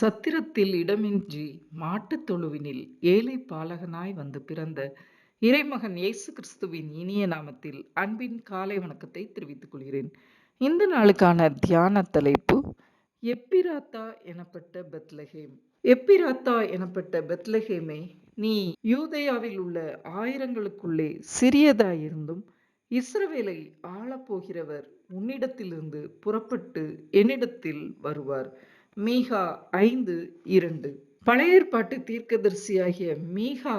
சத்திரத்தில் இடமின்றி மாட்டுத் தொழுவினில் ஏழை பாலகனாய் வந்து பிறந்த இறைமகன் இயேசு கிறிஸ்துவின் இனிய நாமத்தில் அன்பின் காலை வணக்கத்தை தெரிவித்துக் கொள்கிறேன். இந்த நாளுக்கான தியான தலைப்பு எப்பிராத்தா எனப்பட்ட பெத்லஹேம்? எப்பிராத்தா எனப்பட்ட பெத்லஹேமே நீ யூதயாவில் உள்ள ஆயிரங்களுக்குள்ளே சிறியதாயிருந்தும் இஸ்ரவேலை ஆளப்போகிறவர் உன்னிடத்திலிருந்து புறப்பட்டு என்னிடத்தில் வருவார். மீகா ஐந்து இரண்டு. பழைய ஏற்பாட்டு தீர்க்கதரிசியாகிய மீகா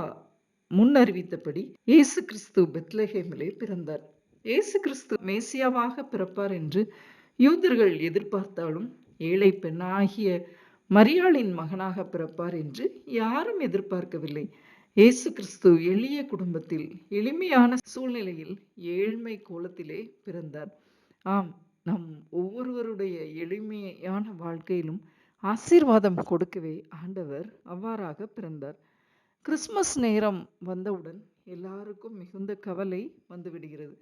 முன்னறிவித்தபடி இயேசு கிறிஸ்து பெத்லஹேமிலே பிறந்தார். இயேசு கிறிஸ்து மேசியாவாக பிறப்பார் என்று யூதர்கள் எதிர்பார்த்தாலும் ஏழை பெண்ணாகிய மரியாளின் மகனாக பிறப்பார் என்று யாரும் எதிர்பார்க்கவில்லை. இயேசு கிறிஸ்து எளிய குடும்பத்தில் எளிமையான சூழ்நிலையில் ஏழ்மை கோலத்திலே பிறந்தார். ஆம் நம் ஒவ்வொருவருடைய எளிமையான வாழ்க்கையிலும் ஆசீர்வாதம் கொடுக்கவே ஆண்டவர் அவ்வாறாக பிறந்தார். கிறிஸ்மஸ் நேரம் வந்தவுடன் எல்லாருக்கும் மிகுந்த கவலை வந்துவிடுகிறது.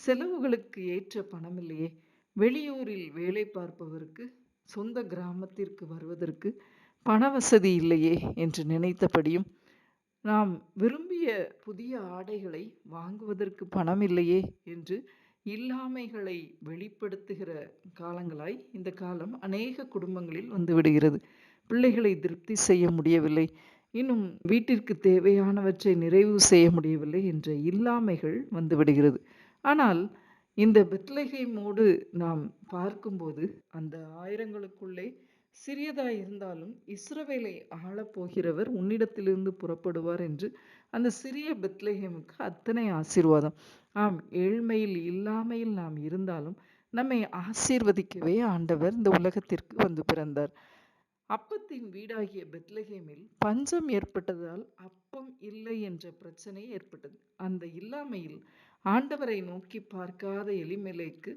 செலவுகளுக்கு ஏற்ற பணம் இல்லையே. வெளியூரில் வேலை பார்ப்பவருக்கு சொந்த கிராமத்திற்கு வருவதற்கு பண வசதி இல்லையே என்று நினைத்தபடியும் நாம் விரும்பிய புதிய ஆடைகளை வாங்குவதற்கு பணம் இல்லையே என்று இல்லாமைகளை வெளிப்படுத்துகிற காலங்களாய் இந்த காலம் அநேக குடும்பங்களில் வந்து விடுகிறது. பிள்ளைகளை திருப்தி செய்ய முடியவில்லை. இன்னும் வீட்டிற்கு தேவையானவற்றை நிறைவு செய்ய முடியவில்லை என்ற இல்லாமைகள் வந்து விடுகிறது. ஆனால் இந்த பெத்லகேமோடு நாம் பார்க்கும்போது அந்த ஆயிரங்களுக்குள்ளே சிறியதாய் இருந்தாலும் இஸ்ரவேலை ஆளப்போகிறவர் உன்னிடத்திலிருந்து புறப்படுவார் என்று அந்த சிறிய பெத்லேஹேமுக்கு அத்தனை ஆசீர்வாதம். ஆம் ஏழ்மையில் இல்லாமையில் நாம் இருந்தாலும் நம்மை ஆசீர்வதிக்கவே ஆண்டவர் இந்த உலகத்திற்கு வந்து பிறந்தார். அப்பத்தின் வீடாகிய பெத்லஹேமில் பஞ்சம் ஏற்பட்டதால் அப்பம் இல்லை என்ற பிரச்சனை ஏற்பட்டது. அந்த இல்லாமையில் ஆண்டவரை நோக்கி பார்க்காத எளிமலைக்கு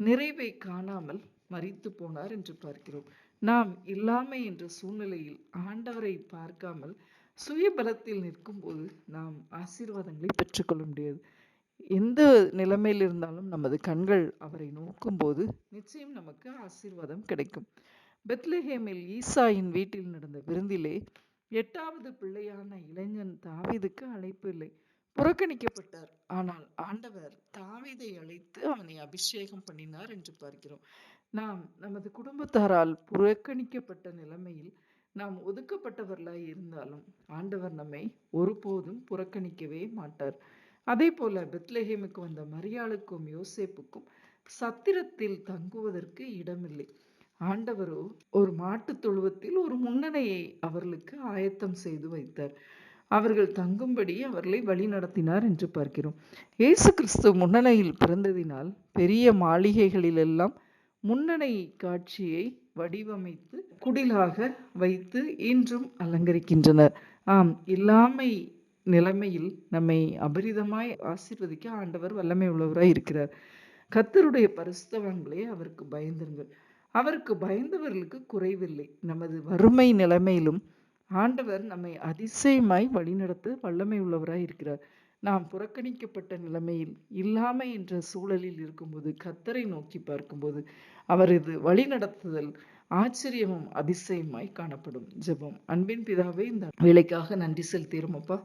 நிறைவை காணாமல் மறித்து போனார் என்று பார்க்கிறோம். நாம் இல்லாமை என்ற சூழ்நிலையில் ஆண்டவரை பார்க்காமல் சுயபலத்தில் நிற்கும்போது நாம் ஆசீர்வாதங்களை பெற்றுக்கொள்ள முடியாது. எந்த நிலைமையில் இருந்தாலும் நமது கண்கள் அவரை நோக்கும்போது நிச்சயம் நமக்கு ஆசீர்வாதம் கிடைக்கும். பெத்லஹேமில் ஈசாயின் வீட்டில் நடந்த விருந்திலே எட்டாவது பிள்ளையான இளைஞன் தாவீதுக்கு அழைப்பு இல்லை. புறக்கணிக்கப்பட்டார். ஆனால் ஆண்டவர் தாவீதை அழைத்து அவனை அபிஷேகம் பண்ணினார் என்று பார்க்கிறோம். நாம் நமது குடும்பத்தாரால் புறக்கணிக்கப்பட்ட நிலைமையில் நாம் ஒதுக்கப்பட்டவர்களாய் இருந்தாலும் ஆண்டவர் நம்மை ஒருபோதும் புறக்கணிக்கவே மாட்டார். அதே போல பெத்லஹேமுக்கு வந்த மரியாளுக்கும் யோசேப்புக்கும் சத்திரத்தில் தங்குவதற்கு இடமில்லை. ஆண்டவரோ ஒரு மாட்டுத் தொழுவத்தில் ஒரு முன்னணையை அவர்களுக்கு ஆயத்தம் செய்து வைத்தார். அவர்கள் தங்கும்படி அவர்களை வழி நடத்தினார் என்று பார்க்கிறோம். இயேசு கிறிஸ்து முன்னணையில் பிறந்ததினால் பெரிய மாளிகைகளிலெல்லாம் முன்னணி காட்சியை வடிவமைத்து குடிலாக வைத்து இன்றும் அலங்கரிக்கின்றனர். ஆம் இல்லாமை நிலைமையில் நம்மை அபரிதமாய் ஆசீர்வதிக்க ஆண்டவர் வல்லமை உள்ளவராய் இருக்கிறார். கத்தருடைய பரிசுத்தவான்களே அவருக்கு பயந்திருங்கள் அவருக்கு பயந்தவர்களுக்கு குறைவில்லை. நமது வறுமை நிலைமையிலும் ஆண்டவர் நம்மை அதிசயமாய் வழிநடத்த வல்லமை உள்ளவராய் இருக்கிறார். நாம் புறக்கணிக்கப்பட்ட நிலைமையில் இல்லாமை என்ற சூழலில் இருக்கும்போது கத்தரை நோக்கி பார்க்கும்போது அவரது வழிநடத்துதல் ஆச்சரியமும் அதிசயமாய் காணப்படும். ஜெபம். அன்பின் பிதாவே இந்த வேலைக்காக நன்றி செலுத்திடும் அப்பா.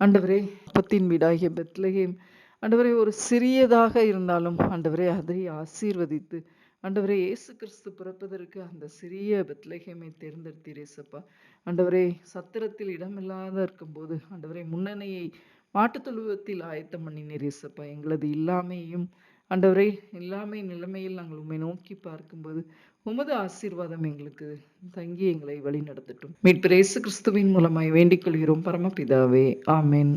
ஆண்டவரே அப்பத்தின் வீடாகிய பெத்லகேம் ஆண்டவரே ஒரு சிறியதாக இருந்தாலும் ஆண்டவரே அதை ஆசீர்வதித்து ஆண்டவரே இயேசு கிறிஸ்து பிறப்பதற்கு அந்த சிறிய பெத்லகேமை தேர்ந்தெடுத்தீரேசப்பா. ஆண்டவரே சத்திரத்தில் இடமில்லாத இருக்கும்போது ஆண்டவரே முன்னணியை மாட்டுத் தொழுவத்தில் ஆயத்தம் பண்ணினீர் இயேசப்பா எங்களது இல்லாமையும் ஆண்டவரே இல்லாமை நிலைமையில் நாங்கள் உண்மை நோக்கி பார்க்கும்போது உமது ஆசீர்வாதம் எங்களுக்கு தங்கி எங்களை வழி நடத்தட்டும். மீட்பிரேசு கிறிஸ்துவின் மூலமாய் வேண்டிக் கொள்கிறோம். பரமபிதாவே ஆமேன்.